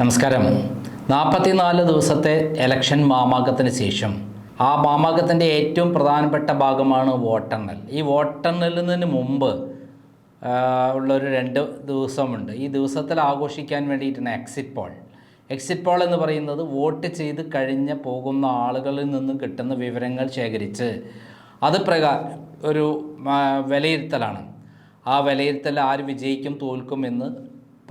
നമസ്കാരം. നാൽപ്പത്തിനാല് ദിവസത്തെ എലക്ഷൻ മാമാങ്കത്തിന് ശേഷം ആ മാമാങ്കത്തിന്റെ ഏറ്റവും പ്രധാനപ്പെട്ട ഭാഗമാണ് വോട്ടെണ്ണൽ. ഈ വോട്ടെണ്ണലിന് മുമ്പ് ഉള്ളൊരു രണ്ട് ദിവസമുണ്ട്. ഈ ദിവസത്തിൽ ആഘോഷിക്കാൻ വേണ്ടിയിട്ടാണ് എക്സിറ്റ് പോൾ എക്സിറ്റ് പോൾ എന്ന് പറയുന്നത് വോട്ട് ചെയ്ത് കഴിഞ്ഞ് പോകുന്ന ആളുകളിൽ നിന്നും കിട്ടുന്ന വിവരങ്ങൾ ശേഖരിച്ച് അത് പ്രകാരം ഒരു വിലയിരുത്തലാണ്. ആ വിലയിരുത്തൽ ആര് വിജയിക്കും തോൽക്കും എന്ന്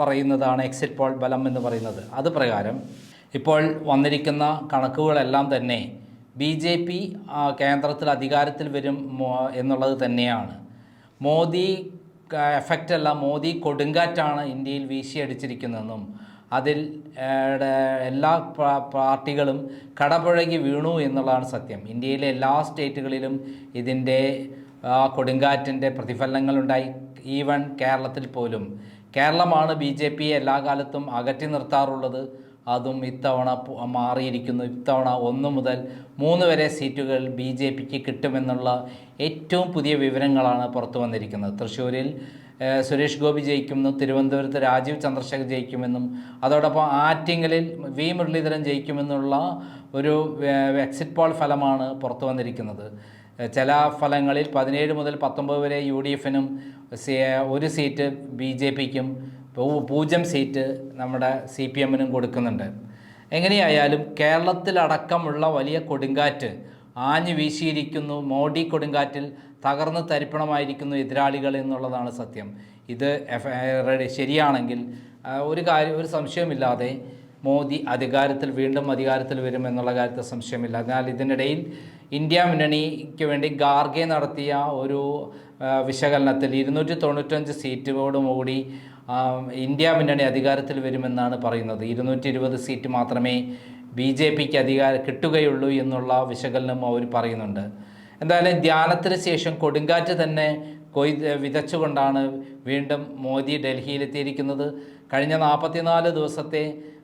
പറയുന്നതാണ് എക്സിറ്റ് പോൾ ബലം എന്ന് പറയുന്നത്. അത് പ്രകാരം ഇപ്പോൾ വന്നിരിക്കുന്ന കണക്കുകളെല്ലാം തന്നെ ബി ജെ പി കേന്ദ്രത്തിൽ അധികാരത്തിൽ വരും എന്നുള്ളത് തന്നെയാണ്. മോദി എഫക്റ്റ് അല്ല മോദി കൊടുങ്കാറ്റാണ് ഇന്ത്യയിൽ വീശിയടിച്ചിരിക്കുന്നതെന്നും അതിൽ എല്ലാ പാർട്ടികളും കടപുഴകി വീണു എന്നുള്ളതാണ് സത്യം. ഇന്ത്യയിലെ എല്ലാ സ്റ്റേറ്റുകളിലും ഇതിന്റെ കൊടുങ്കാറ്റിന്റെ പ്രതിഫലനങ്ങളുണ്ടായി. ഈവൻ കേരളത്തിൽ പോലും കേരളമാണ് ബി ജെ പിയെ എല്ലാ കാലത്തും അകറ്റി നിർത്താറുള്ളത്. അതും ഇത്തവണ മാറിയിരിക്കുന്നു. ഇത്തവണ ഒന്ന് മുതൽ മൂന്ന് വരെ സീറ്റുകൾ ബി ജെ പിക്ക് കിട്ടുമെന്നുള്ള ഏറ്റവും പുതിയ വിവരങ്ങളാണ് പുറത്തു വന്നിരിക്കുന്നത്. തൃശ്ശൂരിൽ സുരേഷ് ഗോപി ജയിക്കുമെന്നും തിരുവനന്തപുരത്ത് രാജീവ് ചന്ദ്രശേഖർ ജയിക്കുമെന്നും അതോടൊപ്പം ആറ്റിങ്ങലിൽ വി മുരളീധരൻ ജയിക്കുമെന്നുള്ള ഒരു എക്സിറ്റ് പോൾ ഫലമാണ് പുറത്തു വന്നിരിക്കുന്നത്. ചില ഫലങ്ങളിൽ പതിനേഴ് മുതൽ പത്തൊമ്പത് വരെ യു ഡി എഫിനും ഒരു സീറ്റ് ബി ജെ പിക്കും പൂജ്യം സീറ്റ് നമ്മുടെ സി പി എമ്മിനും കൊടുക്കുന്നുണ്ട്. എങ്ങനെയായാലും കേരളത്തിലടക്കമുള്ള വലിയ കൊടുങ്കാറ്റ് ആഞ്ഞു വീശിയിരിക്കുന്നു. മോഡി കൊടുങ്കാറ്റിൽ തകർന്ന് തരിപ്പണമായിരിക്കുന്നു എതിരാളികൾ എന്നുള്ളതാണ് സത്യം. ഇത് ശരിയാണെങ്കിൽ ഒരു കാര്യം ഒരു സംശയമില്ലാതെ മോദി അധികാരത്തിൽ വീണ്ടും അധികാരത്തിൽ വരും എന്നുള്ള കാര്യത്തിൽ സംശയമില്ല. എന്നാൽ ഇതിനിടയിൽ ഇന്ത്യ മുന്നണിക്ക് വേണ്ടി ഗാർഗെ നടത്തിയ ഒരു വിശകലനത്തിൽ ഇരുന്നൂറ്റി തൊണ്ണൂറ്റഞ്ച് സീറ്റോടുകൂടി ഇന്ത്യ മുന്നണി അധികാരത്തിൽ വരുമെന്നാണ് പറയുന്നത്. ഇരുന്നൂറ്റി ഇരുപത് സീറ്റ് മാത്രമേ ബി ജെ പിക്ക് അധികാരം കിട്ടുകയുള്ളൂ എന്നുള്ള വിശകലനം അവർ പറയുന്നുണ്ട്. എന്തായാലും ധ്യാനത്തിന് ശേഷം കൊടുങ്കാറ്റ് തന്നെ കൊയ് വിതച്ചുകൊണ്ടാണ് വീണ്ടും മോദി ഡൽഹിയിലെത്തിയിരിക്കുന്നത്. കഴിഞ്ഞ നാൽപ്പത്തിനാല് ദിവസത്തെ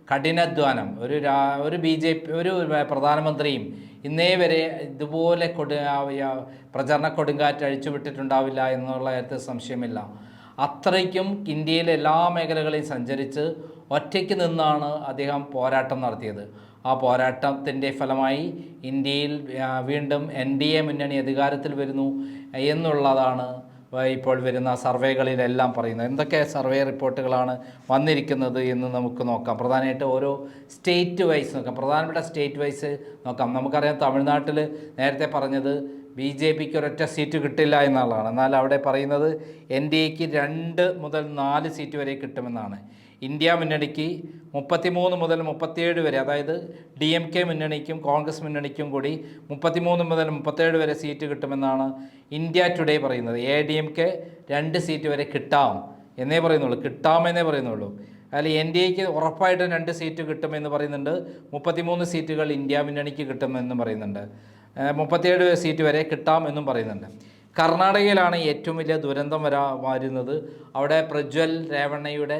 കഠിനാധ്വാനം ഒരു രാ ഒരു ബി ജെ പി ഒരു പ്രധാനമന്ത്രിയും ഇന്നേ വരെ ഇതുപോലെ കൊടു പ്രചരണ കൊടുങ്കാറ്റ് അഴിച്ചുവിട്ടിട്ടുണ്ടാവില്ല എന്നുള്ള കാര്യത്തിൽ സംശയമില്ല. അത്രയ്ക്കും ഇന്ത്യയിലെ എല്ലാ മേഖലകളെയും സഞ്ചരിച്ച് ഒറ്റയ്ക്ക് നിന്നാണ് അദ്ദേഹം പോരാട്ടം നടത്തിയത്. ആ പോരാട്ടത്തിന്റെ ഫലമായി ഇന്ത്യയിൽ വീണ്ടും എൻ ഡി എ മുന്നണി അധികാരത്തിൽ വരുന്നു എന്നുള്ളതാണ് ഇപ്പോൾ വരുന്ന സർവേകളിലെല്ലാം പറയുന്നത് എന്തൊക്കെ സർവേ റിപ്പോർട്ടുകളാണ് വന്നിരിക്കുന്നത് എന്ന് നമുക്ക് നോക്കാം. പ്രധാനമായിട്ട് ഓരോ സ്റ്റേറ്റ് വൈസ് നോക്കാം. പ്രധാനപ്പെട്ട സ്റ്റേറ്റ് വൈസ് നോക്കാം. നമുക്കറിയാം തമിഴ്നാട്ടിൽ നേരത്തെ പറഞ്ഞത് ബി ജെ പിക്ക് ഒരൊറ്റ സീറ്റ് കിട്ടില്ല എന്നുള്ളതാണ് എന്നാൽ അവിടെ പറയുന്നത് എൻ ഡി എക്ക് രണ്ട് മുതൽ നാല് സീറ്റ് വരെ കിട്ടുമെന്നാണ്. ഇന്ത്യ മുന്നണിക്ക് മുപ്പത്തിമൂന്ന് മുതൽ മുപ്പത്തിയേഴ് വരെ അതായത് ഡി എം കെ മുന്നണിക്കും കോൺഗ്രസ് മുന്നണിക്കും കൂടി മുപ്പത്തിമൂന്ന് മുതൽ മുപ്പത്തേഴ് വരെ സീറ്റ് കിട്ടുമെന്നാണ് ഇന്ത്യ ടുഡേ പറയുന്നത്. എ ഡി എം കെ രണ്ട് സീറ്റ് വരെ കിട്ടാം എന്നേ പറയുന്നുള്ളൂ. കിട്ടാമെന്നേ പറയുന്നുള്ളൂ. അതിൽ എൻ ഡി എക്ക് ഉറപ്പായിട്ടും രണ്ട് സീറ്റ് കിട്ടുമെന്ന് പറയുന്നുണ്ട്. മുപ്പത്തിമൂന്ന് സീറ്റുകൾ ഇന്ത്യ മുന്നണിക്ക് കിട്ടുമെന്നും പറയുന്നുണ്ട്. മുപ്പത്തിയേഴ് സീറ്റ് വരെ കിട്ടാം എന്നും പറയുന്നുണ്ട്. കർണാടകയിലാണ് ഏറ്റവും വലിയ ദുരന്തം വരാ വരുന്നത്. അവിടെ പ്രജ്വൽ രേവണ്ണയുടെ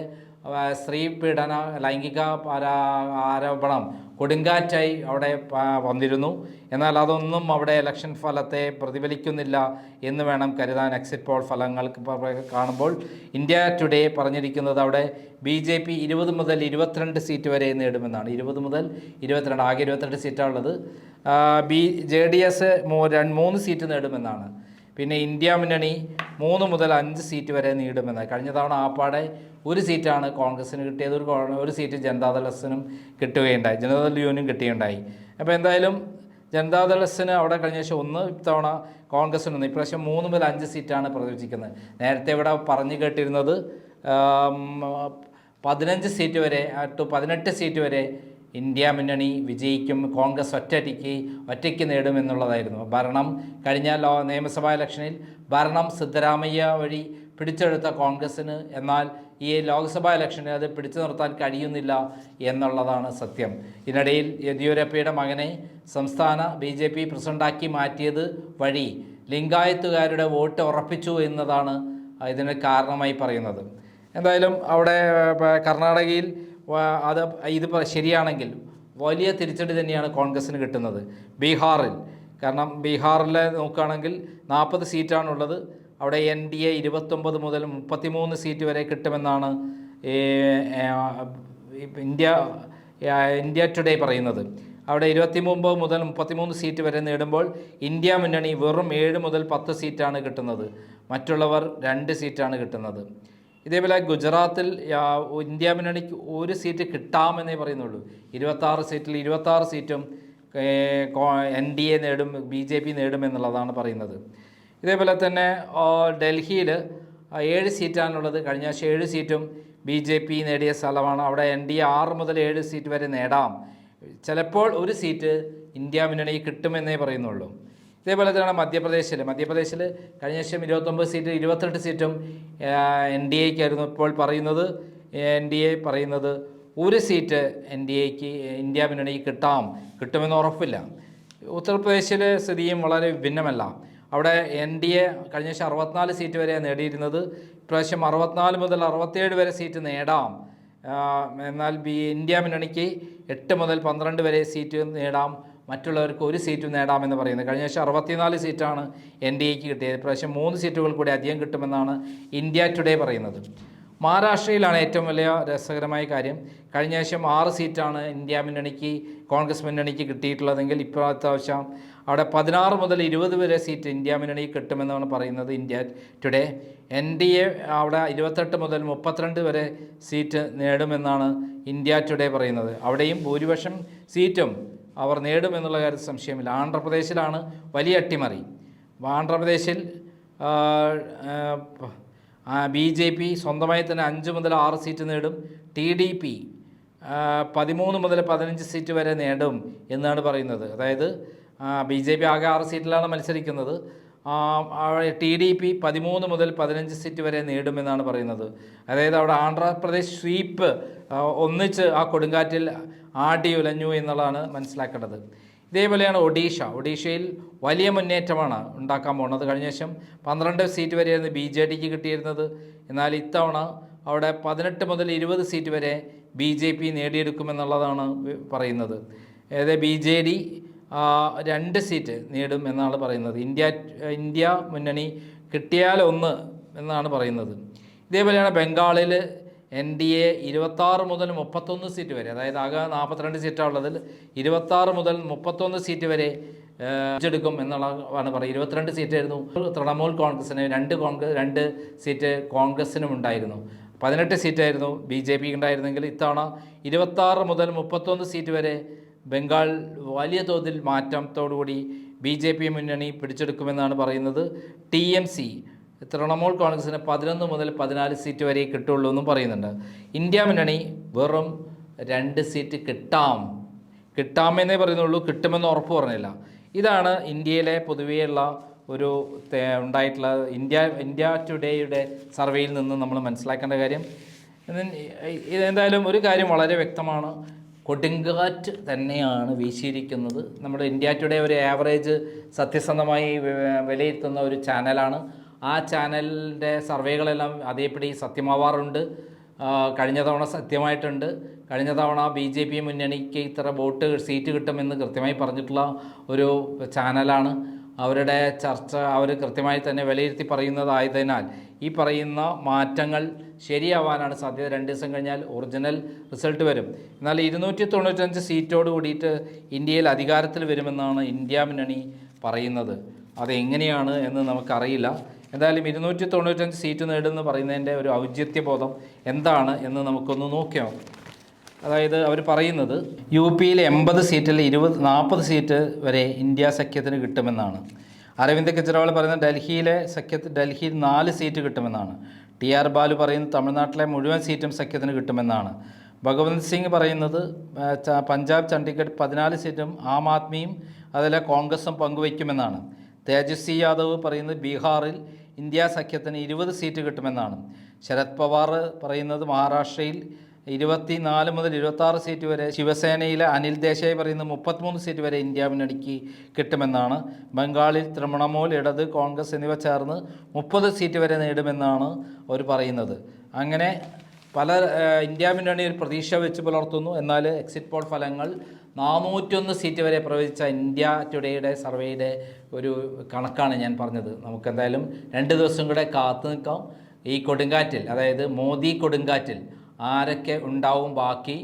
സ്ത്രീ പീഡന ലൈംഗിക ആരാ- ആരോപണം കൊടുങ്കാറ്റായി അവിടെ വന്നിരുന്നു. എന്നാൽ അതൊന്നും അവിടെ ഇലക്ഷൻ ഫലത്തെ പ്രതിഫലിക്കുന്നില്ല എന്ന് വേണം കരുതാൻ എക്സിറ്റ് പോൾ പ- കാണുമ്പോൾ ഇന്ത്യ ടുഡേ പറഞ്ഞിരിക്കുന്നത് അവിടെ ബി ജെ പി ഇരുപത് മുതൽ ഇരുപത്തിരണ്ട് സീറ്റ് വരെ നേടുമെന്നാണ്. ഇരുപത് മുതൽ ഇരുപത്തിരണ്ട് ആകെ ഇരുപത്തിരണ്ട് സീറ്റാണുള്ളത് ബി ജെ ഡി എസ് മൂന്ന് സീറ്റ് നേടുമെന്നാണ്. പിന്നെ ഇന്ത്യ മുന്നണി മൂന്ന് മുതൽ അഞ്ച് സീറ്റ് വരെ നേടുമെന്ന്. കഴിഞ്ഞ തവണ ആപ്പാടെ ഒരു സീറ്റാണ് കോൺഗ്രസ്സിന് കിട്ടിയത്. ഒരു ഒരു സീറ്റ് ജനതാദൾ എസിനും കിട്ടുകയുണ്ടായി. ജനതാദൾ യൂണിയനും കിട്ടുകയുണ്ടായി. അപ്പോൾ എന്തായാലും ജനതാദൾ എസിന് അവിടെ കഴിഞ്ഞ ശേഷം ഒന്ന് ഇത്തവണ കോൺഗ്രസ്സിന് ഒന്ന് ഇപ്രാവശ്യം മൂന്ന് മുതൽ അഞ്ച് സീറ്റാണ് പ്രതീക്ഷിക്കുന്നത് നേരത്തെ ഇവിടെ പറഞ്ഞു കേട്ടിരുന്നത് പതിനഞ്ച് സീറ്റ് വരെ ടു പതിനെട്ട് സീറ്റ് വരെ ഇന്ത്യ മുന്നണി വിജയിക്കും കോൺഗ്രസ് ഒറ്റയ്ക്ക് ഒറ്റയ്ക്ക് നേടുമെന്നുള്ളതായിരുന്നു ഭരണം കഴിഞ്ഞ ലോ നിയമസഭാ ഇലക്ഷനിൽ ഭരണം സിദ്ധരാമയ്യ വഴി പിടിച്ചെടുത്ത കോൺഗ്രസ്സിന് എന്നാൽ ഈ ലോക്സഭാ ഇലക്ഷനിൽ അത് പിടിച്ചു നിർത്താൻ കഴിയുന്നില്ല എന്നുള്ളതാണ് സത്യം. ഇതിനിടയിൽ യെദ്യൂരപ്പയുടെ മകനെ സംസ്ഥാന ബി ജെ പി പ്രസിഡന്റാക്കി മാറ്റിയത് വഴി ലിംഗായത്തുകാരുടെ വോട്ട് ഉറപ്പിച്ചു എന്നതാണ് ഇതിന് കാരണമായി പറയുന്നത്. എന്തായാലും അവിടെ കർണാടകയിൽ അത് ഇത് ശരിയാണെങ്കിൽ വലിയ തിരിച്ചടി തന്നെയാണ് കോൺഗ്രസ്സിന് കിട്ടുന്നത് ബീഹാറിൽ. കാരണം ബീഹാറിൽ നോക്കുകയാണെങ്കിൽ നാൽപ്പത് സീറ്റാണുള്ളത്. അവിടെ എൻ ഡി എ ഇരുപത്തൊമ്പത് മുതൽ മുപ്പത്തിമൂന്ന് സീറ്റ് വരെ കിട്ടുമെന്നാണ് ഇന്ത്യ ഇന്ത്യ ടുഡേ പറയുന്നത്. അവിടെ ഇരുപത്തിമൂന്ന് മുതൽ മുപ്പത്തിമൂന്ന് സീറ്റ് വരെ നേടുമ്പോൾ ഇന്ത്യ മുന്നണി വെറും ഏഴ് മുതൽ പത്ത് സീറ്റാണ് കിട്ടുന്നത്. മറ്റുള്ളവർ രണ്ട് സീറ്റാണ് കിട്ടുന്നത്. ഇതേപോലെ ഗുജറാത്തിൽ ഇന്ത്യ മുന്നണിക്ക് ഒരു സീറ്റ് കിട്ടാമെന്നേ പറയുന്നുള്ളൂ. ഇരുപത്താറ് സീറ്റിൽ ഇരുപത്താറ് സീറ്റും എൻ ഡി എ നേടും ബി ജെ പി നേടുമെന്നുള്ളതാണ് പറയുന്നത്. ഇതേപോലെ തന്നെ ഡൽഹിയിൽ ഏഴ് സീറ്റാണുള്ളത്. കഴിഞ്ഞ ആഴ്ച ഏഴ് സീറ്റും ബി ജെ പി നേടിയ സ്ഥലമാണ്. അവിടെ എൻ ഡി എ ആറ് മുതൽ ഏഴ് സീറ്റ് വരെ നേടാം. ചിലപ്പോൾ ഒരു സീറ്റ് ഇന്ത്യ മുന്നണി കിട്ടുമെന്നേ പറയുന്നുള്ളൂ. ഇതേപോലെ തന്നെയാണ് മധ്യപ്രദേശിൽ മധ്യപ്രദേശിൽ കഴിഞ്ഞ വർഷം ഇരുപത്തൊമ്പത് സീറ്റ് ഇരുപത്തെട്ട് സീറ്റും എൻ ഡി എക്കായിരുന്നു ഇപ്പോൾ പറയുന്നത്. എൻ ഡി എ പറയുന്നത് ഒരു സീറ്റ് എൻ ഡി എക്ക് ഇന്ത്യ മുന്നണിക്ക് കിട്ടാം കിട്ടുമെന്ന് ഉറപ്പില്ല. ഉത്തർപ്രദേശിലെ സ്ഥിതിയും വളരെ ഭിന്നമല്ല. അവിടെ എൻ ഡി എ കഴിഞ്ഞ വർഷം അറുപത്തിനാല് സീറ്റ് വരെ നേടിയിരുന്നത്. ഇപ്രാവശ്യം അറുപത്തിനാല് മുതൽ അറുപത്തേഴ് വരെ സീറ്റ് നേടാം. എന്നാൽ ബി ഇന്ത്യ മുന്നണിക്ക് എട്ട് മുതൽ പന്ത്രണ്ട് വരെ സീറ്റ് നേടാം. മറ്റുള്ളവർക്ക് ഒരു സീറ്റും നേടാമെന്ന് പറയുന്നത്. കഴിഞ്ഞ വർഷം അറുപത്തിനാല് സീറ്റാണ് എൻ ഡി എക്ക് കിട്ടിയത്. പ്രാവശ്യം മൂന്ന് സീറ്റുകൾ കൂടി അധികം കിട്ടുമെന്നാണ് ഇന്ത്യ ടുഡേ പറയുന്നത്. മഹാരാഷ്ട്രയിലാണ് ഏറ്റവും വലിയ രസകരമായ കാര്യം. കഴിഞ്ഞ വർഷം ആറ് സീറ്റാണ് ഇന്ത്യ മുന്നണിക്ക് കോൺഗ്രസ് മുന്നണിക്ക് കിട്ടിയിട്ടുള്ളതെങ്കിൽ ഇപ്പോഴത്തെ ആവശ്യം അവിടെ പതിനാറ് മുതൽ ഇരുപത് വരെ സീറ്റ് ഇന്ത്യ മുന്നണിക്ക് കിട്ടുമെന്നാണ് പറയുന്നത് India today. N D A അവിടെ ഇരുപത്തെട്ട് മുതൽ മുപ്പത്തിരണ്ട് വരെ സീറ്റ് നേടുമെന്നാണ് ഇന്ത്യ ടുഡേ പറയുന്നത്. അവിടെയും ഭൂരിപക്ഷം സീറ്റും അവർ നേടുമെന്നുള്ള കാര്യത്തിൽ സംശയമില്ല. ആന്ധ്രാപ്രദേശിലാണ് വലിയ അട്ടിമറി. ആന്ധ്രാപ്രദേശിൽ ബി ജെ പി സ്വന്തമായി തന്നെ അഞ്ച് മുതൽ ആറ് സീറ്റ് നേടും. ടി ഡി പി പതിമൂന്ന് മുതൽ പതിനഞ്ച് സീറ്റ് വരെ നേടും എന്നാണ് പറയുന്നത്. അതായത് ബി ജെ പി ആകെ ആറ് സീറ്റിലാണ് മത്സരിക്കുന്നത്. ടി ഡി പി പതിമൂന്ന് മുതൽ പതിനഞ്ച് സീറ്റ് വരെ നേടുമെന്നാണ് പറയുന്നത്. അതായത് അവിടെ ആന്ധ്രാപ്രദേശ് സ്വീപ്പ് ഒന്നിച്ച് ആ കൊടുങ്കാറ്റിൽ ആടി ഉലഞ്ഞു എന്നുള്ളതാണ് മനസ്സിലാക്കേണ്ടത്. ഇതേപോലെയാണ് ഒഡീഷ. ഒഡീഷയിൽ വലിയ മുന്നേറ്റമാണ് ഉണ്ടാക്കാൻ പോകുന്നത്. കഴിഞ്ഞ ശേഷം പന്ത്രണ്ട് സീറ്റ് വരെയായിരുന്നു ബി ജെ ഡിക്ക് കിട്ടിയിരുന്നത്. എന്നാൽ ഇത്തവണ അവിടെ പതിനെട്ട് മുതൽ ഇരുപത് സീറ്റ് വരെ ബി ജെ പി നേടിയെടുക്കുമെന്നുള്ളതാണ് പറയുന്നത്. അതായത് ബി ജെ ഡി രണ്ട് സീറ്റ് നേടും എന്നാണ് പറയുന്നത്. ഇന്ത്യ ഇന്ത്യ മുന്നണി കിട്ടിയാൽ ഒന്ന് എന്നാണ് പറയുന്നത്. ഇതേപോലെയാണ് ബംഗാളിൽ എൻ ഡി എ ഇരുപത്താറ് മുതൽ മുപ്പത്തൊന്ന് സീറ്റ് വരെ അതായത് ആകെ നാൽപ്പത്തിരണ്ട് സീറ്റാണുള്ളതിൽ ഇരുപത്താറ് മുതൽ മുപ്പത്തൊന്ന് സീറ്റ് വരെ ഏറ്റെടുക്കും എന്നുള്ളതാണ് പറയുക. ഇരുപത്തിരണ്ട് സീറ്റായിരുന്നു തൃണമൂൽ കോൺഗ്രസിന് രണ്ട് കോൺഗ്രസ് രണ്ട് സീറ്റ് കോൺഗ്രസിനും ഉണ്ടായിരുന്നു. പതിനെട്ട് സീറ്റായിരുന്നു ബി ജെ പിക്ക് ഉണ്ടായിരുന്നെങ്കിൽ ഇത്തവണ ഇരുപത്താറ് മുതൽ മുപ്പത്തൊന്ന് സീറ്റ് വരെ ബംഗാൾ വലിയ തോതിൽ മാറ്റത്തോടുകൂടി ബി ജെ പി മുന്നണി പിടിച്ചെടുക്കുമെന്നാണ് പറയുന്നത്. ടി എം സി തൃണമൂൽ കോൺഗ്രസിന് പതിനൊന്ന് മുതൽ പതിനാല് സീറ്റ് വരെ കിട്ടുള്ളൂ എന്നും പറയുന്നുണ്ട്. ഇന്ത്യ മുന്നണി വെറും രണ്ട് സീറ്റ് കിട്ടാം. കിട്ടാമെന്നേ പറയുന്നുള്ളൂ കിട്ടുമെന്ന് ഉറപ്പ് പറഞ്ഞില്ല. ഇതാണ് ഇന്ത്യയിലെ പൊതുവെയുള്ള ഒരു ഉണ്ടായിട്ടുള്ള ഇന്ത്യ ഇന്ത്യ ടുഡേയുടെ സർവേയിൽ നിന്ന് നമ്മൾ മനസ്സിലാക്കേണ്ട കാര്യം. ഇതെന്തായാലും ഒരു കാര്യം വളരെ വ്യക്തമാണ്. കൊടുങ്കാറ്റ് തന്നെയാണ് വീശിയിരിക്കുന്നത്. നമ്മുടെ ഇന്ത്യ ടുഡേ ഒരു ആവറേജ് സത്യസന്ധമായി വിലയിരുത്തുന്ന ഒരു ചാനലാണ്. ആ ചാനലിന്റെ സർവേകളെല്ലാം അതേപടി സത്യമാവാറുണ്ട്. കഴിഞ്ഞ തവണ സത്യമായിട്ടുണ്ട്. കഴിഞ്ഞ തവണ ബി ജെ പി മുന്നണിക്ക് ഇത്ര വോട്ട് സീറ്റ് കിട്ടുമെന്ന് കൃത്യമായി പറഞ്ഞിട്ടുള്ള ഒരു ചാനലാണ്. അവരുടെ ചർച്ച അവർ കൃത്യമായി തന്നെ വിലയിരുത്തി പറയുന്നതായതിനാൽ ഈ പറയുന്ന മാറ്റങ്ങൾ ശരിയാവാനാണ് സാധ്യത. രണ്ട് ദിവസം കഴിഞ്ഞാൽ ഒറിജിനൽ റിസൾട്ട് വരും. എന്നാൽ ഇരുന്നൂറ്റി തൊണ്ണൂറ്റഞ്ച് സീറ്റോട് കൂടിയിട്ട് ഇന്ത്യയിൽ അധികാരത്തിൽ വരുമെന്നാണ് ഇന്ത്യ മുന്നണി പറയുന്നത്. അതെങ്ങനെയാണ് എന്ന് നമുക്കറിയില്ല. എന്തായാലും ഇരുന്നൂറ്റി തൊണ്ണൂറ്റഞ്ച് സീറ്റ് നേടുമെന്ന് പറയുന്നതിന്റെ ഒരു ഔചിത്യബോധം എന്താണ് എന്ന് നമുക്കൊന്ന് നോക്കിയോ അതായത് അവർ പറയുന്നത് യു പിയിൽ എൺപത് സീറ്റിൽ ഇരുപത് നാൽപ്പത് സീറ്റ് വരെ ഇന്ത്യ സഖ്യത്തിന് കിട്ടുമെന്നാണ്. അരവിന്ദ് കെജ്രിവാൾ പറയുന്നത് ഡൽഹിയിലെ സഖ്യത്തിൽ ഡൽഹിയിൽ നാല് സീറ്റ് കിട്ടുമെന്നാണ്. ടി ആർ ബാലു പറയുന്നത് തമിഴ്നാട്ടിലെ മുഴുവൻ സീറ്റും സഖ്യത്തിന് കിട്ടുമെന്നാണ്. ഭഗവന്ത് സിംഗ് പറയുന്നത് പഞ്ചാബ് ചണ്ഡീഗഡ് പതിനാല് സീറ്റും ആം ആദ്മിയും അതിലെ കോൺഗ്രസും പങ്കുവയ്ക്കുമെന്നാണ്. തേജസ്വി യാദവ് പറയുന്നത് ബീഹാറിൽ ഇന്ത്യ സഖ്യത്തിന് ഇരുപത് സീറ്റ് കിട്ടുമെന്നാണ്. ശരത് പവാർ പറയുന്നത് മഹാരാഷ്ട്രയിൽ ഇരുപത്തി നാല് മുതൽ ഇരുപത്താറ് സീറ്റ് വരെ ശിവസേനയിലെ അനിൽ ദേശായി പറയുന്നത് മുപ്പത്തിമൂന്ന് സീറ്റ് വരെ ഇന്ത്യ മുന്നണിക്ക് കിട്ടുമെന്നാണ്. ബംഗാളിൽ തൃണമൂൽ ഇടത് കോൺഗ്രസ് എന്നിവ ചേർന്ന് മുപ്പത് സീറ്റ് വരെ നേടുമെന്നാണ് അവർ പറയുന്നത്. അങ്ങനെ പല ഇന്ത്യ മുന്നണി ഒരു പ്രതീക്ഷ വെച്ച് പുലർത്തുന്നു. എന്നാൽ എക്സിറ്റ് പോൾ ഫലങ്ങൾ നാനൂറ്റൊന്ന് സീറ്റ് വരെ പ്രവചിച്ച ഇന്ത്യ ടുഡേയുടെ സർവേയുടെ ഒരു കണക്കാണ് ഞാൻ പറഞ്ഞത്. നമുക്കെന്തായാലും രണ്ട് ദിവസം കൂടെ കാത്തു നിൽക്കാം. ഈ കൊടുങ്കാറ്റിൽ അതായത് മോദി കൊടുങ്കാറ്റിൽ ആരൊക്കെ ഉണ്ടാവും ബാക്കി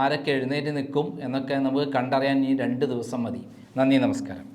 ആരൊക്കെ എഴുന്നേറ്റ് നിൽക്കും എന്നൊക്കെ നമുക്ക് കണ്ടറിയാൻ ഈ രണ്ട് ദിവസം മതി. നന്ദി നമസ്കാരം.